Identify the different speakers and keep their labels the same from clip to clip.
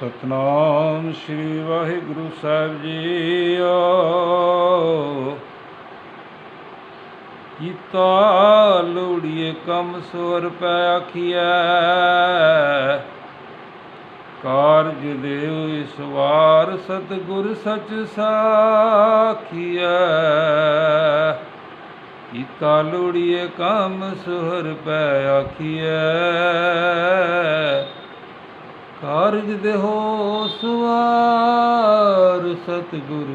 Speaker 1: ਸਤਨਾਮ ਸ੍ਰੀ ਵਾਹਿਗੁਰੂ ਸਾਹਿਬ ਜੀ ਕੀਤਾ ਲੋੜੀਏ ਕੰਮ ਸੋਰ ਪੈ ਆਖੀਐ। ਕਾਰਜ ਦੇਵ ਇਸ ਵਾਰ ਸਤਿਗੁਰ ਸਚ ਸਾਖੀਐ। ਕੀਤਾ ਲੋੜੀਏ ਕੰਮ ਸੋਹਰ ਪੈ ਆਖੀਐ। ਕਾਰਜ ਦੇਹੋ ਸਵਾਰ ਸਤਿਗੁਰ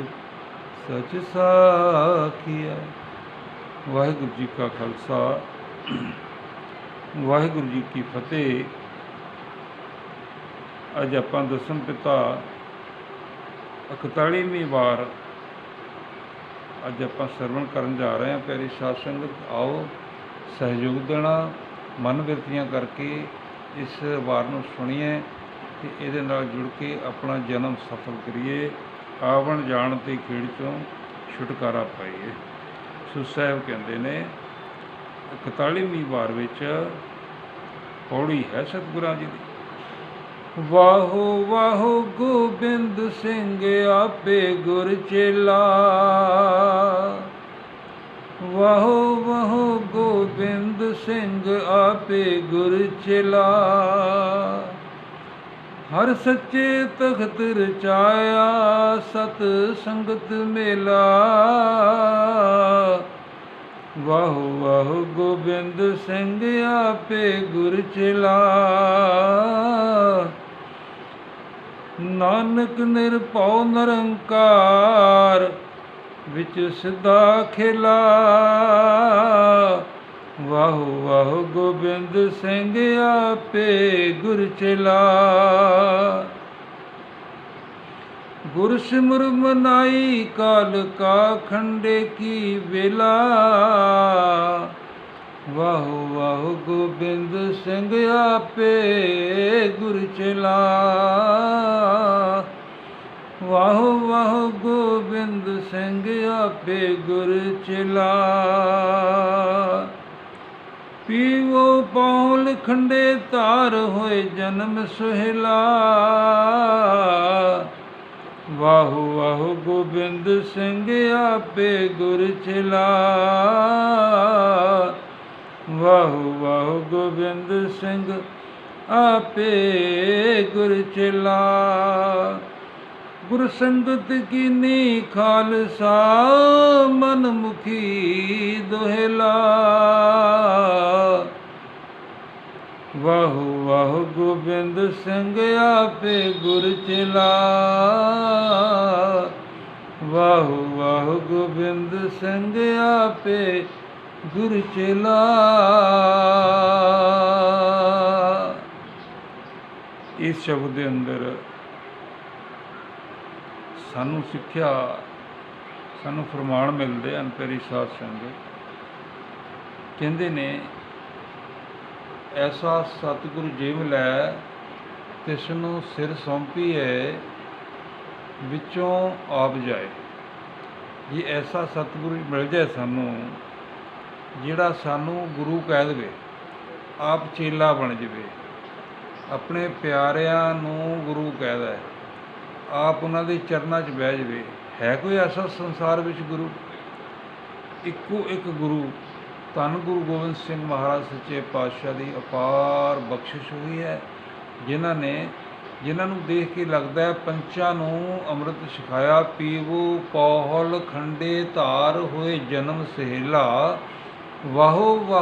Speaker 1: ਸਚ ਸਾਖੀਐ। ਵਾਹਿਗੁਰੂ ਜੀ ਕਾ ਖਾਲਸਾ, ਵਾਹਿਗੁਰੂ ਜੀ ਕੀ ਫਤਿਹ। ਅੱਜ ਆਪਾਂ ਦਸਮ ਪਿਤਾ 41ਵੀਂ ਵਾਰ ਅੱਜ ਆਪਾਂ ਸਰਵਣ ਕਰਨ ਜਾ ਰਹੇ ਹਾਂ। ਪਿਆਰੇ ਸਾਧ ਸੰਗਤ, ਆਓ ਸਹਿਯੋਗ ਦੇਣਾ, ਮਨ ਬਿਰਤੀਆਂ ਕਰਕੇ ਇਸ ਵਾਰ ਨੂੰ ਸੁਣੀਏ। ਤੇ ਇਹਦੇ ਨਾਲ ਜੁੜ ਕੇ ਆਪਣਾ ਜਨਮ ਸਫਲ ਕਰੀਏ, ਆਵਣ ਜਾਣ ਤੇ ਖੇੜ ਚੋਂ ਛੁਟਕਾਰਾ ਪਾਈਏ। ਸੋ ਸਾਹਿਬ ਕਹਿੰਦੇ ਨੇ 41ਵੀਂ ਵਾਰ ਵਿੱਚ ਪੌੜੀ ਹੈ ਸਤਿਗੁਰਾਂ ਜੀ ਦੀ। ਵਾਹੋ ਵਾਹੋ ਗੋਬਿੰਦ ਸਿੰਘ ਆਪੇ ਗੁਰ ਚੇਲਾ। ਵਾਹੋ ਵਾਹੋ ਗੋਬਿੰਦ ਸਿੰਘ ਆਪੇ ਗੁਰ ਚੇਲਾ। ਹਰ ਸੱਚੇ ਤਖਤ ਰਚਾਇਆ, ਸਤ ਸੰਗਤ ਮੇਲਾ। ਵਾਹੋ ਵਾਹੋ ਗੋਬਿੰਦ ਸਿੰਘ ਆਪੇ ਗੁਰ ਚਲਾ। ਨਾਨਕ ਨਿਰਭਉ ਨਿਰੰਕਾਰ ਵਿੱਚ ਸਿੱਧਾ ਖਿਲਾ। ਵਾਹੋ ਵਾਹੋ ਗੋਬਿੰਦ ਸਿੰਘ ਆਪੇ ਗੁਰ ਚਲਾ। ਗੁਰ ਸਿਮਰ ਮਨਾਈ ਕਾਲ ਕਾ ਖੰਡੇ ਕੀ ਵੇਲਾ। ਵਾਹੋ ਵਾਹੋ ਗੋਬਿੰਦ ਸਿੰਘ ਆਪੇ ਗੁਰ ਚਲਾ। ਵਾਹੋ ਵਾਹੋ ਗੋਬਿੰਦ ਸਿੰਘ ਆਪੇ ਗੁਰ ਚਲਾ। ਪੀਵੋ ਪੌਲ ਖੰਡੇ ਧਾਰ ਹੋਏ ਜਨਮ ਸੁਹਿਲਾ। ਵਾਹੋ ਵਾਹੋ ਗੋਬਿੰਦ ਸਿੰਘ ਆਪੇ ਗੁਰ ਚਲਾ। ਵਾਹੋ ਵਾਹੋ ਗੋਬਿੰਦ ਸਿੰਘ ਆਪੇ ਗੁਰ ਚਲਾ। ਗੁਰ ਸੰਗਤ ਕੀਨੀ ਖਾਲਸਾ ਮਨ ਮੁਖੀ ਦੋਹਿਲਾ। ਵਾਹੋ ਵਾਹੋ ਗੋਬਿੰਦ ਸਿੰਘ ਆਪੇ ਗੁਰ ਚਲਾ। ਵਾਹੋ ਵਾਹੋ ਗੋਬਿੰਦ ਸਿੰਘ ਆਪੇ ਗੁਰ ਚਲਾ। ਇਸ ਸ਼ਬਦ ਦੇ ਅੰਦਰ ਸਾਨੂੰ ਸਿੱਖਿਆ, ਸਾਨੂੰ ਫਰਮਾਨ ਮਿਲਦੇ ਹਨ, ਪਿਆਰੀ ਸਾਧ ਸੰਗਤ। ਕਹਿੰਦੇ ਨੇ ਐਸਾ ਸਤਿਗੁਰੂ ਜੀ ਲੈ ਤਿਸ ਨੂੰ ਸਿਰ ਸੌਂਪੀਐ, ਵਿੱਚੋਂ ਆਪ ਜਾਏ। ਜੇ ਐਸਾ ਸਤਿਗੁਰੂ ਮਿਲ ਜਾਏ ਸਾਨੂੰ, ਜਿਹੜਾ ਸਾਨੂੰ ਗੁਰੂ ਕਹਿ ਦੇਵੇ, ਆਪ ਚੇਲਾ ਬਣ ਜਾਵੇ। ਆਪਣੇ ਪਿਆਰਿਆਂ ਨੂੰ ਗੁਰੂ ਕਹਿਦਾ ਹੈ ਆਪ ਉਹਨਾਂ ਦੇ ਚਰਨਾਂ 'ਚ ਬਹਿ ਜਾਵੇ। ਹੈ ਕੋਈ ਐਸਾ ਸੰਸਾਰ ਵਿੱਚ ਗੁਰੂ? ਇੱਕੋ ਇੱਕ ਗੁਰੂ ਧੰਨ ਗੁਰੂ ਗੋਬਿੰਦ ਸਿੰਘ ਮਹਾਰਾਜ ਸੱਚੇ ਪਾਤਸ਼ਾਹ ਦੀ ਅਪਾਰ ਬਖਸ਼ਿਸ਼ ਹੋਈ ਹੈ, ਜਿਨ੍ਹਾਂ ਨੇ, ਜਿਨ੍ਹਾਂ ਨੂੰ ਦੇਖ ਕੇ ਲੱਗਦਾ ਹੈ ਪੰਚਾਂ ਨੂੰ ਅੰਮ੍ਰਿਤ ਛਕਾਇਆ, ਪੀਵੂ ਪੌਹਲ ਖੰਡੇ ਧਾਰ ਹੋਏ ਜਨਮ ਸਹੇਲਾ, ਵਾਹੋ ਵਾਹ।